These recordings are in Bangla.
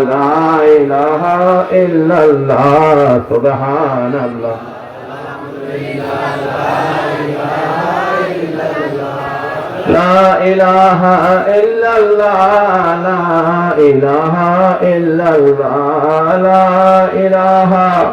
لا إله إلا الله سبحان الله لا إله إلا الله لا إله إلا الله لا إله إلا الله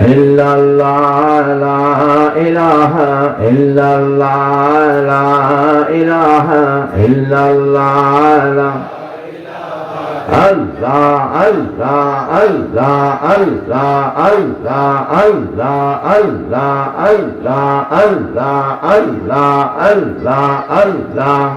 إلا الله لا إله إلا الله لا إله إلا الله لا الله الله الله الله الله الله الله الله الله الله الله الله